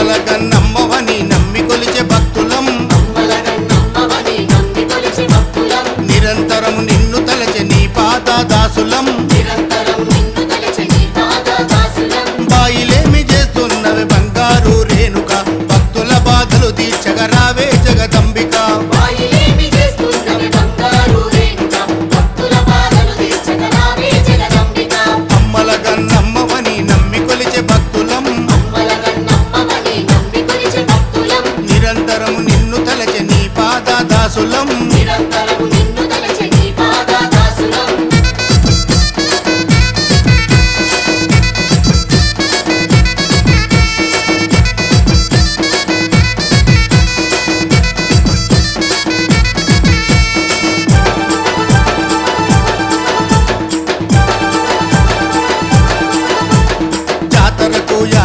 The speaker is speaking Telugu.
అమ్మల కన్నమ్మవని నమ్మి కొలిచే భక్తులం. అమ్మలగన్నమ్మవని నిరంతరం నిన్ను తలచె నీ పాత దాసులం బాయిలేమి చేస్తున్నవి బంగారు రేణుక భక్తుల బాధలు తీర్చగరావే. నిరాశులం. నిరంతరం